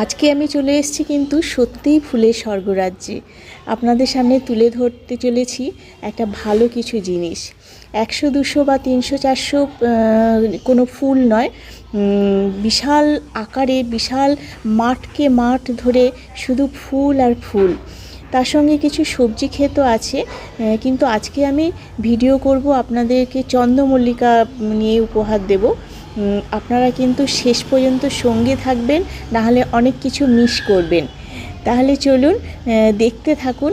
আজকে আমি চলে এসেছি কিন্তু সত্যিই ফুলের স্বর্গরাজ্যে। আপনাদের সামনে তুলে ধরতে চলেছি একটা ভালো কিছু জিনিস। একশো, দুশো বা তিনশো, চারশো কোনো ফুল নয় বিশাল আকারে, বিশাল মাঠকে মাঠ ধরে শুধু ফুল আর ফুল। তার সঙ্গে কিছু সবজি ক্ষেতও আছে কিন্তু আজকে আমি ভিডিও করব আপনাদেরকে চন্দ্রমল্লিকা নিয়ে উপহার দেব। আপনারা কিন্তু শেষ পর্যন্ত সঙ্গে থাকবেন, নাহলে অনেক কিছু মিস করবেন। তাহলে চলুন দেখতে থাকুন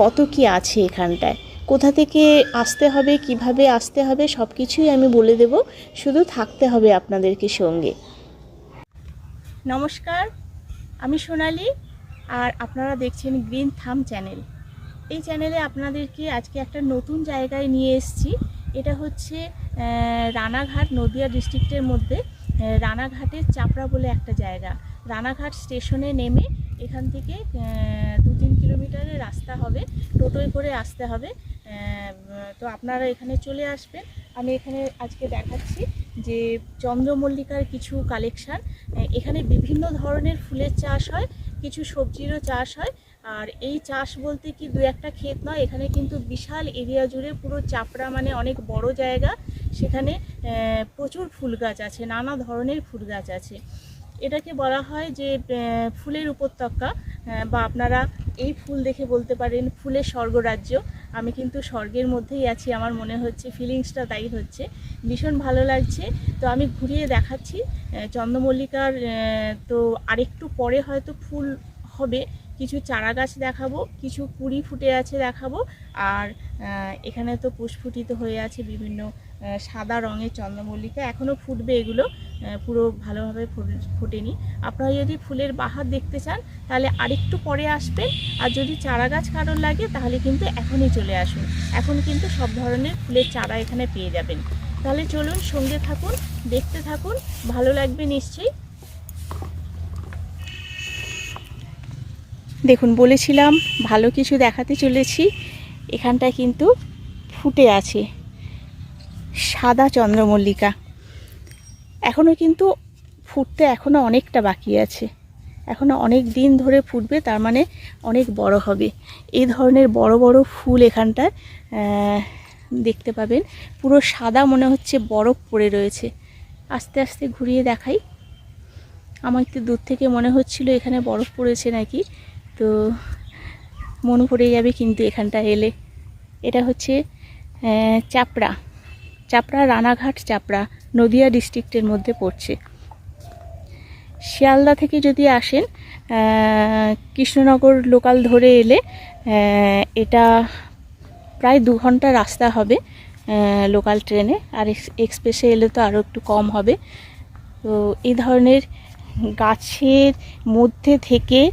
কত কি আছে এখানটায়। কোথা থেকে আসতে হবে, কীভাবে আসতে হবে সব কিছুই আমি বলে দেব। শুধু থাকতে হবে আপনাদেরকে সঙ্গে। নমস্কার, আমি সোনালি, আর আপনারা দেখছেন গ্রিন থাম চ্যানেল। এই চ্যানেলে আপনাদেরকে আজকে একটা নতুন জায়গায় নিয়ে এসেছি। এটা হচ্ছে রানাঘাট নদিয়া ডিস্ট্রিক্টের মধ্যে রানাঘাটের চাপড়া বলে একটা জায়গা। রানাঘাট স্টেশনে নেমে এখান থেকে দু তিন কিলোমিটারের রাস্তা হবে, টোটোয় করে আসতে হবে। তো আপনারা এখানে চলে আসবেন। আমি এখানে আজকে দেখাচ্ছি যে চন্দ্রমল্লিকার কিছু কালেকশান এখানে বিভিন্ন ধরনের ফুলের চাষ হয়। কিছু সবজিরও চাষ হয়। আর এই চাষ বলতে কি দু একটা ক্ষেত নয়, এখানে কিন্তু বিশাল এরিয়া জুড়ে পুরো চাপড়া মানে অনেক বড় জায়গা। সেখানে প্রচুর ফুল গাছ আছে, নানা ধরনের ফুল গাছ আছে। এটাকে বলা হয় যে ফুলের উপত্যকা। বা আপনারা এই ফুল দেখে বলতে পারেন ফুলের স্বর্গরাজ্য। আমি কিন্তু স্বর্গের মধ্যেই আছি, আমার মনে হচ্ছে ফিলিংসটা তাই হচ্ছে। ভীষণ ভালো লাগছে। তো আমি ঘুরিয়ে দেখাচ্ছি চন্দ্রমল্লিকার তো আরেকটু পরে হয়তো ফুল হবে, কিছু চারা গাছ দেখাবো, কিছু কুড়ি ফুটে আছে দেখাবো, আর এখানে তো পুষ্ফুটিত হয়ে আছে বিভিন্ন সাদা রঙের চন্দ্রমল্লিকা এখনও ফুটবে এগুলো পুরো ভালোভাবে ফুটে- ফোটেনি। আপনারা যদি ফুলের বাহার দেখতে চান, তাহলে আরেকটু পরে আসবেন। আর যদি চারা গাছ কারোর লাগে, তাহলে কিন্তু এখনই চলে আসুন। এখন কিন্তু সব ধরনের ফুলের চারা এখানে পেয়ে যাবেন। তাহলে চলুন সঙ্গে থাকুন, দেখতে থাকুন, ভালো লাগবে নিশ্চয়ই। দেখুন, বলেছিলাম ভালো কিছু দেখাতে চলেছি, এখানটায় কিন্তু ফুটে আছে। সাদা চন্দ্রমল্লিকা। এখনও কিন্তু ফুটতে এখনও অনেকটা বাকি আছে। এখনও অনেক দিন ধরে ফুটবে, তার মানে অনেক বড় হবে। এই ধরনের বড় বড় ফুল এখানটায় দেখতে পাবেন। পুরো সাদা মনে হচ্ছে বরফ পড়ে রয়েছে। আস্তে আস্তে ঘুরিয়ে দেখাই। আমার একটু দূর থেকে মনে হচ্ছিল এখানে বরফ পড়েছে নাকি, তো মন পড়ে যাবে কিন্তু এখানটা এলে। এটা হচ্ছে চাপড়া। চাপড়া, রানাঘাট, চাপড়া, নদিয়া ডিস্ট্রিক্টের মধ্যে পড়ছে। শিয়ালদা থেকে যদি আসেন কৃষ্ণনগর লোকাল ধরে এলে এটা প্রায় দু ঘণ্টা রাস্তা হবে লোকাল ট্রেনে। আর এক্স- এক্সপ্রেসে এলে তো আরও একটু কম হবে। তো এই ধরনের গাছের মধ্যে থেকে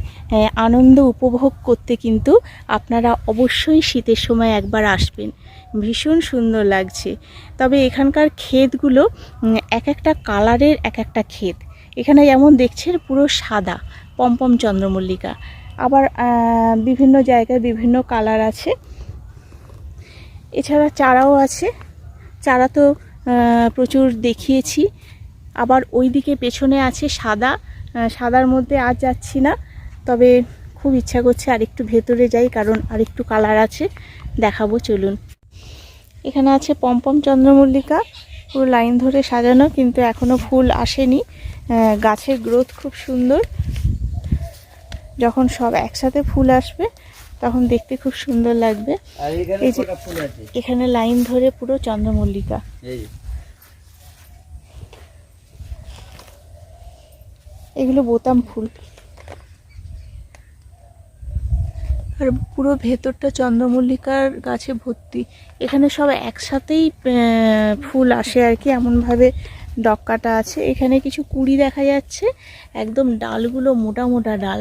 আনন্দ উপভোগ করতে কিন্তু আপনারা অবশ্যই শীতের সময় একবার আসবেন। ভীষণ সুন্দর লাগছে। তবে এখানকার ক্ষেতগুলো এক একটা কালারের এক একটা ক্ষেত। এখানে যেমন দেখছেন পুরো সাদা, পম্পম চন্দ্রমল্লিকা। আবার বিভিন্ন জায়গায় বিভিন্ন কালার আছে। এছাড়া চারাও আছে। চারা তো প্রচুর দেখিয়েছি। আবার ওই দিকে পেছনে আছে সাদা সাদার মধ্যে আর যাচ্ছি না। তবে খুব ইচ্ছা করছে আরেকটু ভেতরে যাই, কারণ আরেকটু কালার আছে। দেখাবো, চলুন। এখানে আছে পম্পম চন্দ্রমল্লিকা পুরো লাইন ধরে সাজানো কিন্তু এখনও ফুল আসেনি। গাছের গ্রোথ খুব সুন্দর। যখন সব একসাথে ফুল আসবে তখন দেখতে খুব সুন্দর লাগবে। এই যে- এখানে লাইন ধরে পুরো চন্দ্রমল্লিকা। এগুলো বোতাম ফুল। আর পুরো ভেতরটা চন্দ্রমল্লিকার গাছে ভর্তি। এখানে সব একসাথেই ফুল আসে আর কি, এমনভাবে ডক্কাটা আছে। এখানে কিছু কুড়ি দেখা যাচ্ছে, একদম ডালগুলো মোটা মোটা ডাল,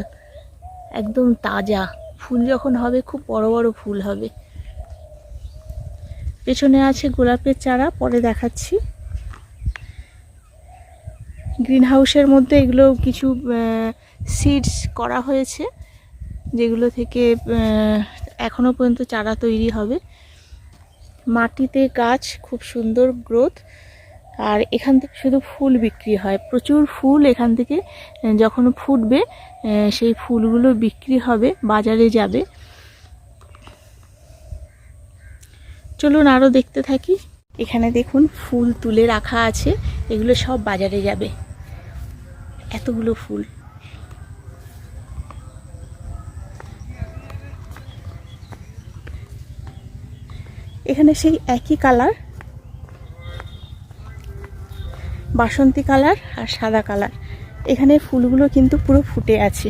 একদম তাজা। ফুল যখন হবে, খুব বড় বড় ফুল হবে। পেছনে আছে গোলাপের চারা, পরে দেখাচ্ছি। গ্রিন হাউসের মধ্যে এগুলো কিছু সিডস করা হয়েছে। যেগুলো থেকে আহ, এখনও পর্যন্ত চারা তৈরি হবে। মাটিতে গাছ খুব সুন্দর গ্রোথ। আর এখান থেকে শুধু ফুল বিক্রি হয়। প্রচুর ফুল এখান থেকে যখন ফুটবে সেই ফুলগুলো বিক্রি হবে বাজারে যাবে। চলুন আরও দেখতে থাকি। এখানে দেখুন ফুল তুলে রাখা আছে। এগুলো সব বাজারে যাবে। এতগুলো ফুল। এখানে সেই একই কালার, বাসন্তী কালার আর সাদা কালার। এখানে ফুলগুলো কিন্তু পুরো ফুটে আছে।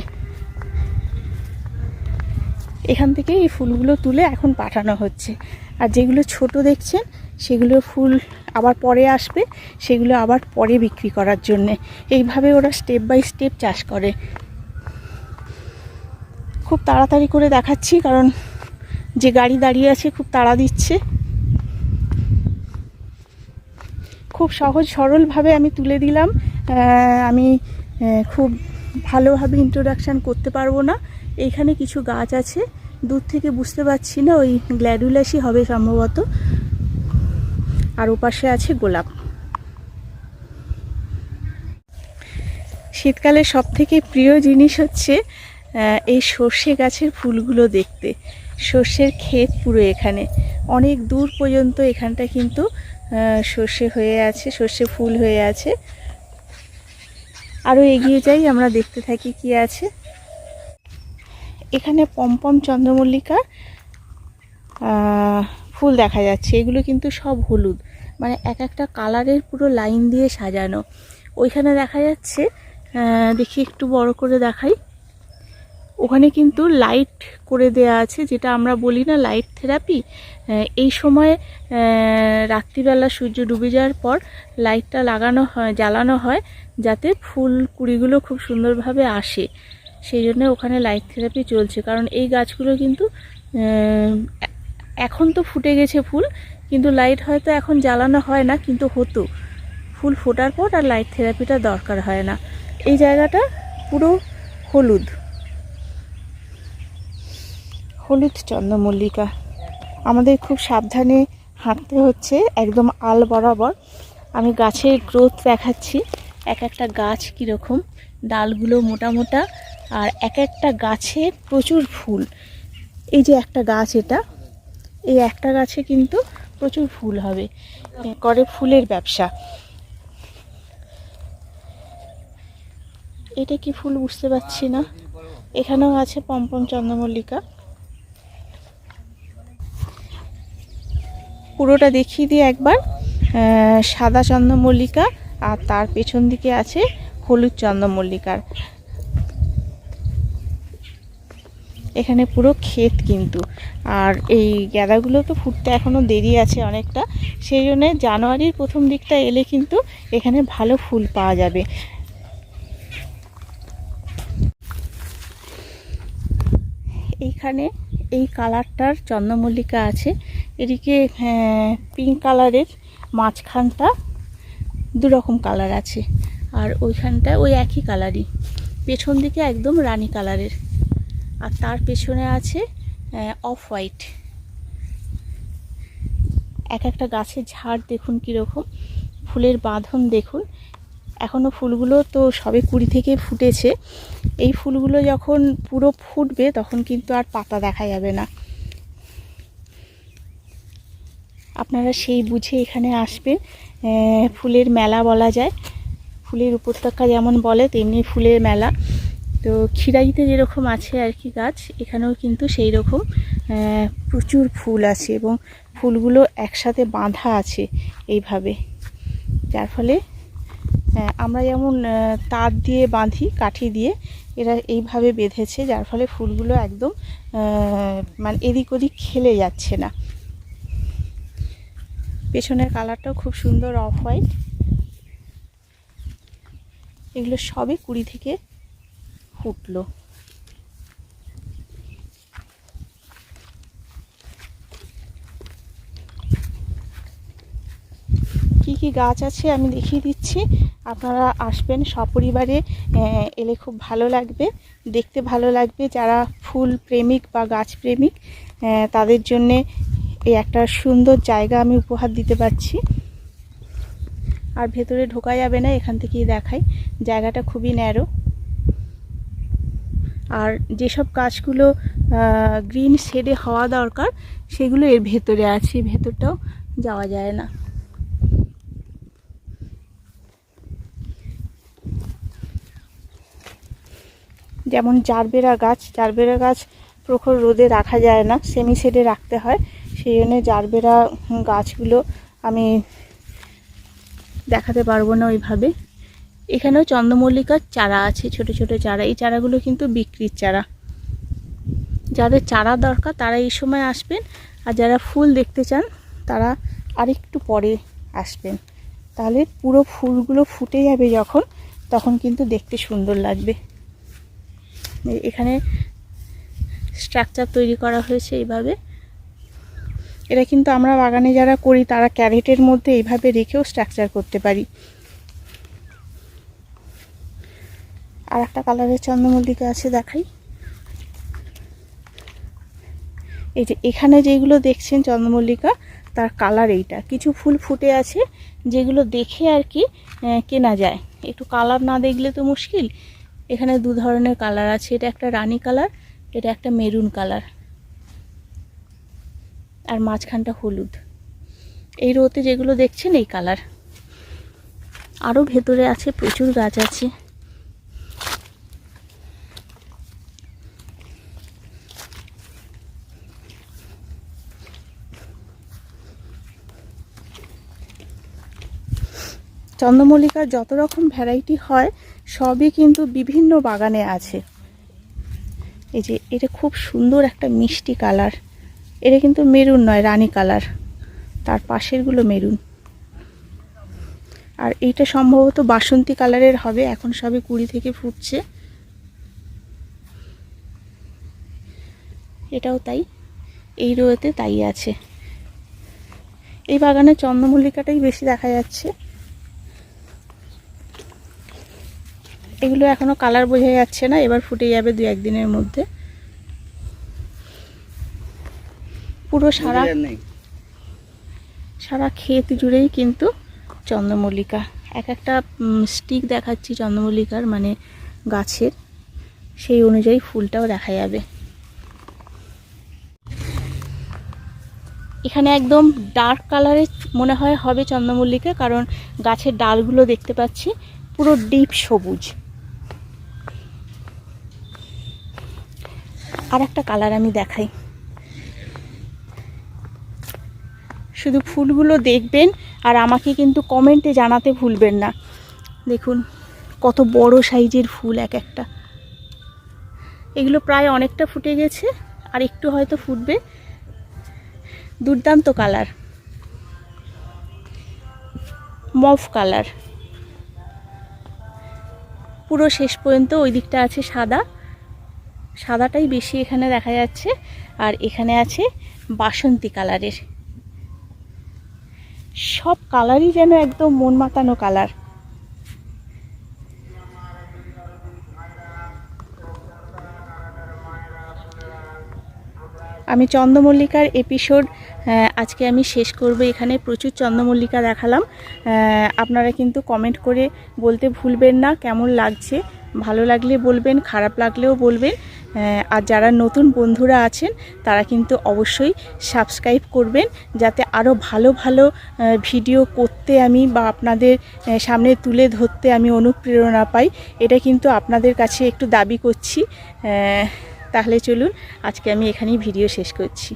এখান থেকে এই ফুলগুলো তুলে এখন পাঠানো হচ্ছে। আর যেগুলো ছোট দেখছেন, সেগুলো ফুল আবার পরে আসবে, সেগুলো আবার পরে বিক্রি করার জন্যে। এইভাবে ওরা স্টেপ বাই স্টেপ চাষ করে। খুব তাড়াতাড়ি করে দেখাচ্ছি, কারণ যে গাড়ি দাঁড়িয়ে আছে খুব তাড়া দিচ্ছে। খুব সহজ সরলভাবে আমি তুলে দিলাম। আমি খুব ভালোভাবে ইন্ট্রোডাকশান করতে পারব না। এইখানে কিছু গাছ আছে। দূর থেকে বুঝতে পারছি না ওই গ্ল্যাডুলাসই হবে সম্ভবত। আর ওপাশে আছে গোলাপ। শীতকালে সব থেকে প্রিয় জিনিস হচ্ছে এই সর্ষে গাছের ফুলগুলো দেখতে। সর্ষের ক্ষেত পুরো এখানে। অনেক দূর পর্যন্ত এখানটা কিন্তু সর্ষে হয়ে আছে, সর্ষে ফুল হয়ে আছে। আরও এগিয়ে যাই, আমরা দেখতে থাকি কি আছে। এখানে পমপম চন্দ্রমল্লিকা ফুল দেখা যাচ্ছে। এগুলো কিন্তু সব হলুদ। মানে এক একটা কালারের পুরো লাইন দিয়ে সাজানো। ওইখানে দেখা যাচ্ছে দেখি একটু বড় করে দেখাই। ওখানে কিন্তু লাইট করে দেয়া আছে, যেটা আমরা বলি না লাইট থেরাপি এই সময় রাত্রিবেলা সূর্য ডুবে যাওয়ার পর লাইটটা লাগানো হয়, জ্বালানো হয়, যাতে ফুল কুড়িগুলো খুব সুন্দরভাবে আসে। সেই জন্য ওখানে লাইট থেরাপি চলছে। কারণ এই গাছগুলো কিন্তু এখন তো ফুটে গেছে ফুল, কিন্তু লাইট হয়তো এখন জ্বালানো হয় না, কিন্তু হতো। ফুল ফোটার পর আর লাইট থেরাপিটা দরকার হয় না। এই জায়গাটা পুরো হলুদ। হলুদ চন্দ্রমল্লিকা। আমাদের খুব সাবধানে হাঁটতে হচ্ছে একদম আল বরাবর। আমি গাছের গ্রোথ দেখাচ্ছি। এক একটা গাছ কীরকম, ডালগুলো মোটা মোটা আর এক একটা গাছে প্রচুর ফুল। এই যে একটা গাছ এটা, এই একটা গাছে কিন্তু প্রচুর ফুল হবে। করে ফুলের ব্যবসা। এটা কি ফুল বুঝতে পারছি না। এখানেও আছে পম্পম চন্দ্রমল্লিকা। পুরোটা দেখিয়ে দিই একবার। সাদা চন্দ্রমল্লিকা আর তার পেছন দিকে আছে হলুদ চন্দ্রমল্লিকার। এখানে পুরো ক্ষেত কিন্তু। আর এই গ্যাদাগুলো তো ফুটতে এখনও দেরি আছে অনেকটা। সেই জন্যে জানুয়ারির প্রথম দিকটা এলে কিন্তু এখানে ভালো ফুল পাওয়া যাবে। এইখানে এই কালারটার চন্দ্রমল্লিকা আছে। এদিকে পিঙ্ক কালারের মাঝখানটা দু রকম কালার আছে। আর ওইখানটা ওই একই কালারই। পেছন দিকে একদম রানী কালারের। আর তার পেছনে আছে অফ হোয়াইট এক একটা গাছের ঝাড় দেখুন কীরকম। ফুলের বাঁধন দেখুন। এখনও ফুলগুলো তো সবে কুড়ি থেকে ফুটেছে। এই ফুলগুলো যখন পুরো ফুটবে তখন কিন্তু আর পাতা দেখা যাবে না। আপনারা সেই বুঝে এখানে আসবেন। ফুলের মেলা বলা যায়। ফুলের উপত্যকা যেমন বলে, তেমনি ফুলের মেলা। তো খিরাইতে যেরকম আছে আর কি গাছ, এখানেও কিন্তু সেই রকম প্রচুর ফুল আছে এবং ফুলগুলো একসাথে বাঁধা আছে এইভাবে। যার ফলে আমরা যেমন তার দিয়ে বাঁধি, কাঠি দিয়ে, এরা এইভাবে বেঁধেছে, যার ফলে ফুলগুলো একদম মানে এদিক ওদিক খেলে যাচ্ছে না। পেছনের কালারটাও খুব সুন্দর অফ হোয়াইট এগুলো সবই কুড়ি থেকে ফুটলো। কি কি গাছ আছে আমি দেখিয়ে দিচ্ছি। আপনারা আসবেন সপরিবারে এলে খুব ভালো লাগবে। দেখতে ভালো লাগবে যারা ফুল প্রেমিক বা গাছ প্রেমিক তাদের জন্যে এই একটা সুন্দর জায়গা আমি উপহার দিতে পারছি। আর ভেতরে ঢোকা যাবে না, এখান থেকেই দেখাই। জায়গাটা খুবই ন্যারো। আর যেসব গাছগুলো গ্রিন শেডে হওয়া দরকার, সেগুলো এর ভেতরে আছে, ভেতরটাও যাওয়া যায় না। যেমন জারবেরা গাছ জারবেরা গাছ প্রখর রোদে রাখা যায় না সেমি শেডে রাখতে হয়। সেই জন্যে জারবেরা গাছগুলো আমি দেখাতে পারব না ওইভাবে। এখানেও চন্দ্রমল্লিকার চারা আছে, ছোট ছোট চারা। এই চারাগুলো কিন্তু বিক্রির চারা। যাদের চারা দরকার তারা এই সময় আসবেন, আর যারা ফুল দেখতে চান তারা আরেকটু পরে আসবেন। তাহলে পুরো ফুলগুলো ফুটে যাবে যখন, তখন কিন্তু দেখতে সুন্দর লাগবে। এখানে স্ট্রাকচার তৈরি করা হয়েছে এইভাবে। এটা কিন্তু আমরা বাগানে যারা করি, তারা ক্যারেটের মধ্যে এইভাবে রেখেও স্ট্রাকচার করতে পারি। আর একটা কালারের চন্দ্রমল্লিকা আছে দেখাই। এই যে এখানে যেগুলো দেখছেন চন্দ্রমল্লিকা, তার কালার এইটা। কিছু ফুল ফুটে আছে, যেগুলো দেখে আর কি কেনা যায়। একটু কালার না দেখলে তো মুশকিল। এখানে দু ধরনের কালার আছে। এটা একটা রানী কালার, এটা একটা মেরুন কালার। আর মাঝখানটা হলুদ। এই রোতে যেগুলো দেখছেন, এই কালার। আরও ভেতরে আছে, প্রচুর গাছ আছে। চন্দ্রমল্লিকার যত রকম ভ্যারাইটি হয় সবই কিন্তু বিভিন্ন বাগানে আছে। এই যে, এটা খুব সুন্দর একটা মিষ্টি কালার। এটা কিন্তু মেরুন নয়, রানী কালার। তার পাশেরগুলো মেরুন। আর এইটা সম্ভবত বাসন্তী কালারের হবে, এখন সবে কুড়ি থেকে ফুটছে। এটাও তাই, এই রোয়েতে তাই আছে। এই বাগানে চন্দ্রমল্লিকাটাই বেশি দেখা যাচ্ছে। এগুলো এখনও কালার বোঝা যাচ্ছে না এবার ফুটে যাবে দু একদিনের মধ্যে। পুরো সারা সারা ক্ষেত জুড়েই কিন্তু চন্দ্রমল্লিকা। এক একটা স্টিক দেখাচ্ছি চন্দ্রমল্লিকার মানে গাছের। সেই অনুযায়ী ফুলটাও দেখা যাবে। এখানে একদম ডার্ক কালারের মনে হয় হবে চন্দ্রমল্লিকা কারণ গাছের ডালগুলো দেখতে পাচ্ছি। পুরো ডিপ সবুজ। আর একটা কালার আমি দেখাই। শুধু ফুলগুলো দেখবেন আর আমাকে কিন্তু কমেন্টে জানাতে ভুলবেন না। দেখুন, কত বড় সাইজের ফুল এক একটা। এগুলো প্রায় অনেকটা ফুটে গেছে, আর একটু হয়তো ফুটবে। দুর্দান্ত কালার। মফ কালার। পুরো শেষ পর্যন্ত ওই দিকটা আছে সাদা। সাদাটাই বেশি এখানে দেখা যাচ্ছে। আর এখানে আছে বাসন্তী কালারের। সব কালারই যেন একদম মন মাতানো কালার। আমি চন্দ্রমল্লিকার এপিসোড আজকে আমি শেষ করব। এখানে প্রচুর চন্দ্রমল্লিকা দেখালাম। আপনারা কিন্তু কমেন্ট করে বলতে ভুলবেন না, কেমন লাগছে? ভালো লাগলে বলবেন, খারাপ লাগলেও বলবেন। আর যারা নতুন বন্ধুরা আছেন, তারা কিন্তু অবশ্যই সাবস্ক্রাইব করবেন, যাতে আরও ভালো ভালো ভিডিও করতে আমি বা আপনাদের সামনে তুলে ধরতে আমি অনুপ্রেরণা পাই। এটা কিন্তু আপনাদের কাছে একটু দাবি করছি। তাহলে চলুন আজকে আমি এখানেই ভিডিও শেষ করছি।